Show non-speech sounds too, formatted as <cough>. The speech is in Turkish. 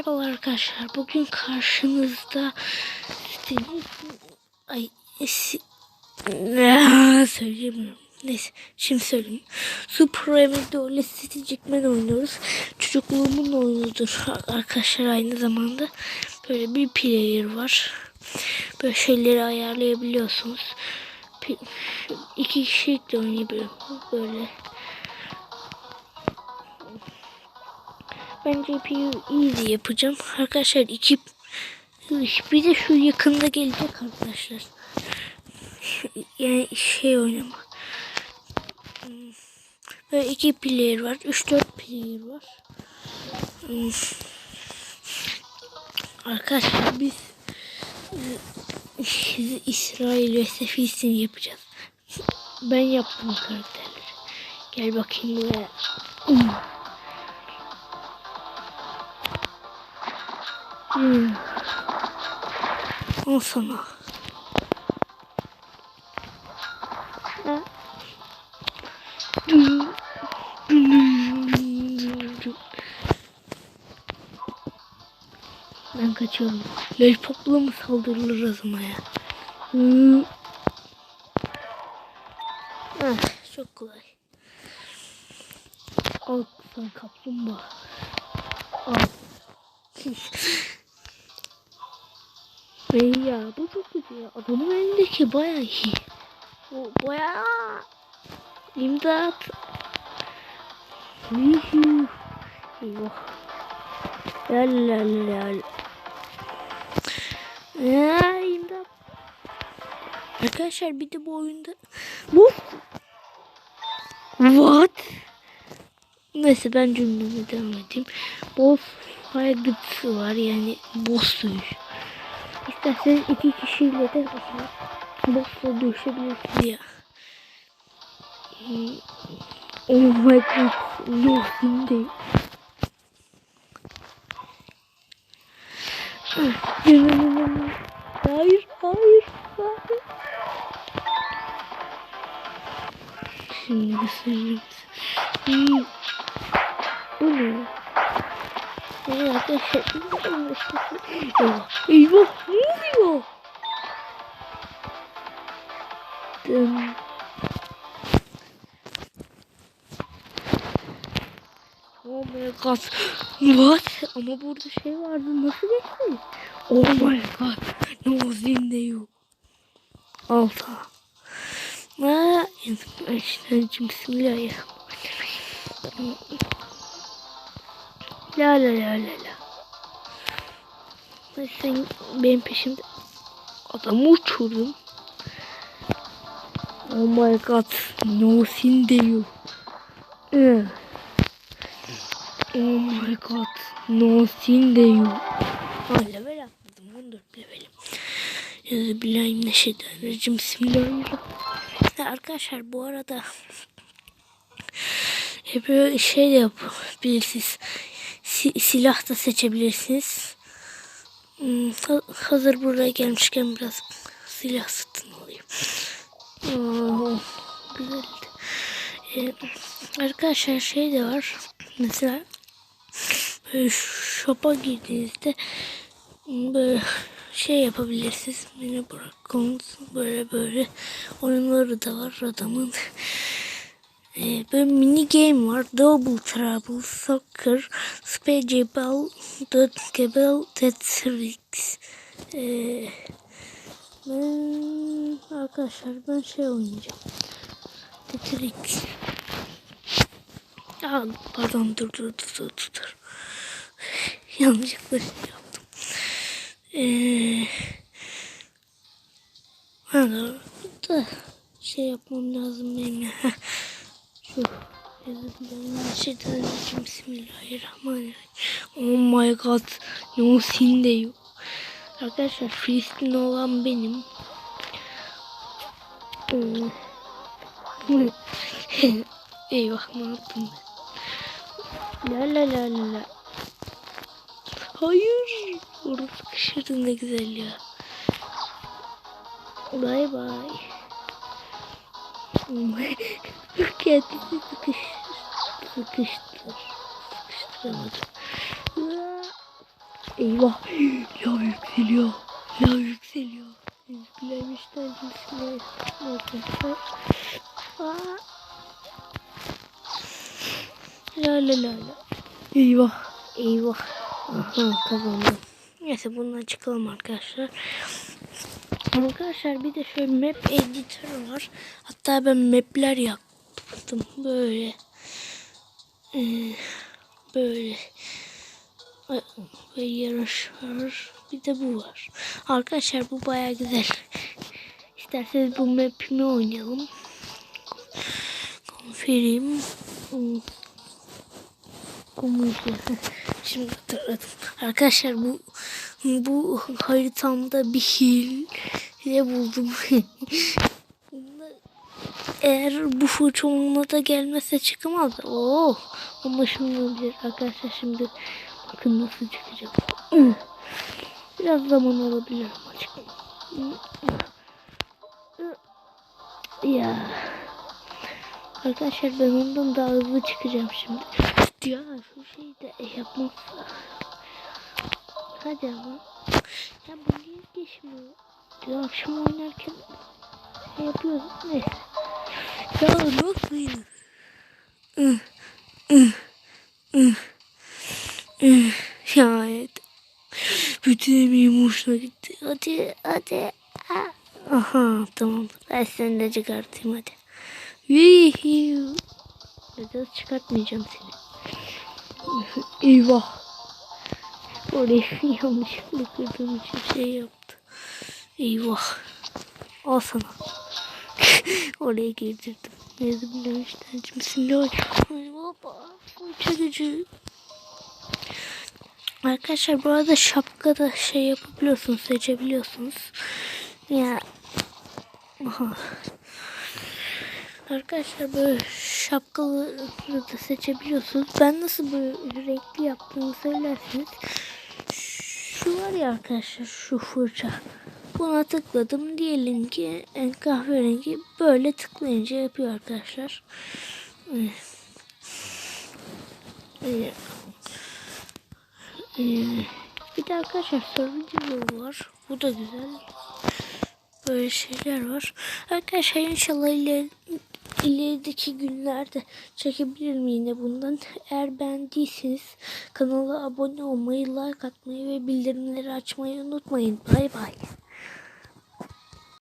Merhabalar arkadaşlar. Bugün karşınızda. Ay si... <laughs> Söyleyemiyorum. Neyse şimdi söyleyeyim. Super Mario ile City Jackman oynuyoruz. Çocukluğumun oyunudur arkadaşlar aynı zamanda. Böyle bir player var. Böyle şeyleri ayarlayabiliyorsunuz. İki kişilikle oynayabiliyor. Böyle. Ben GPU easy yapacağım. Arkadaşlar iki bir de şu yakında gelecek arkadaşlar. <laughs> Yani şey oynama. Hmm. Böyle iki player var. Üç dört player var. Hmm. Arkadaşlar biz e, <laughs> İsrail ve Sefistin yapacağız. Ben yaptım karakterleri. Gel bakayım buraya. Hmm. Al sana. Ben kaçıyorum. Lollipop'la mı saldırılır o zaman ya? Hmm. Ah, çok kolay. Al sen kaplumbağa. Al. Bey ya bu çok kötü ya. Adamın elindeki baya iyi. O baya imdat. Eyvah. La la la la. Ya imdat. Arkadaşlar bir de bu oyunda bu What? Neyse ben cümleme devam edeyim. Boss fight var yani boss dövüş. İsterseniz iki kişiyle de boss'la dövüşebilirsiniz ya. Hmm. Oh my god. Yok şimdi. Hayır, hayır, hayır. Şimdi göstereyim. Hmm. Eyvah. Ne oluyor? Dın. Oh my god. What? Ama burada şey vardı. Nasıl geçti? Oh my god. No zinde yok. Alta. Aa, işte bismillahirrahmanirrahim. La la la la la. Sen benim peşimde adamı uçurdum. Oh my god. No sin diyor. Eh. Oh my god. No sin diyor. Ha level atladım. 14 levelim. Yazı billahi neşedenircim. Bismillahirrahmanirrahim. Arkadaşlar bu arada hep böyle şey de yapabilirsiniz. Si- silah da seçebilirsiniz. Hmm, ha- hazır buraya gelmişken biraz silah satın alayım. Oo, güzeldi. Ee, arkadaşlar şey de var. Mesela böyle shop'a girdiğinizde böyle şey yapabilirsiniz. Beni bırakın böyle böyle oyunları da var adamın. Ee, böyle mini game var. Double Trouble, Soccer, Spaghetti, Dodgeball, Tetris. Ee, ben arkadaşlar ben şey oynayacağım. Tetris. Aa, pardon dur dur dur dur dur. Yanlışlıkla şey yaptım. Ee, ha, da şey yapmam lazım benim <laughs> Bismillahirrahmanirrahim. Oh my god. No sin de yok. Arkadaşlar Filistin olan benim. Hmm. <laughs> Eyvah ne yaptım ben? La la la la la. Hayır. Orada sıkışırdın ne güzel ya. Bye bye. <laughs> Kendisi sıkış, sıkıştır. Sıkıştıramadım. Aa, Eyvah. Lav yükseliyor. Lav yükseliyor. Yüzgülemişler cinsine. Neyse. La la la la. Eyvah. Eyvah. Aha kazandım. Neyse bundan çıkalım arkadaşlar. Arkadaşlar bir de şöyle map editor var. Hatta ben mapler yaptım. Böyle. Ee, böyle. Ve yarış var. Bir de bu var. Arkadaşlar bu baya güzel. <laughs> İsterseniz bu map'imi oynayalım. Konferim. Hmm. Komedi. <laughs> Şimdi hatırladım. Arkadaşlar bu bu haritamda bir hile buldum. <laughs> Eğer bu fırça da gelmezse çıkamaz. Oo, anlaşılmayabilir arkadaşlar şimdi bakın nasıl çıkacak. Biraz zaman alabilir ama. Ya. Arkadaşlar ben ondan daha hızlı çıkacağım şimdi. Ya şu şeyi de yapmazsa. Hadi ama. Ya bu niye geçmiyor? Dün akşam oynarken şey yapıyoruz. Neyse. Ya ih. Şayet. Bütün emeğim hoşuna gitti. Hadi hadi. Ah. Aha tamam. Ben seni de çıkartayım hadi. Yuhu. Biraz çıkartmayacağım seni. Eyvah. Orayı yanlışlıkla kırdığım için şey yaptı. Eyvah. Al sana. Oraya girdirdim. Neyse bilemişler. Bismillahirrahmanirrahim. Hoppa. Uça gücü. Arkadaşlar bu arada şapkada şey yapabiliyorsunuz. Seçebiliyorsunuz. Ya. Arkadaşlar böyle şapkaları da seçebiliyorsunuz. Ben nasıl böyle renkli yaptığımı söylerseniz. Şu var ya arkadaşlar şu fırça. Buna tıkladım. Diyelim ki en kahverengi böyle tıklayınca yapıyor arkadaşlar. Ee, ee, bir de arkadaşlar survival var. Bu da güzel. Böyle şeyler var. Arkadaşlar inşallah ileri, ilerideki günlerde çekebilirim yine bundan. Eğer beğendiyseniz kanala abone olmayı, like atmayı ve bildirimleri açmayı unutmayın. Bay bay.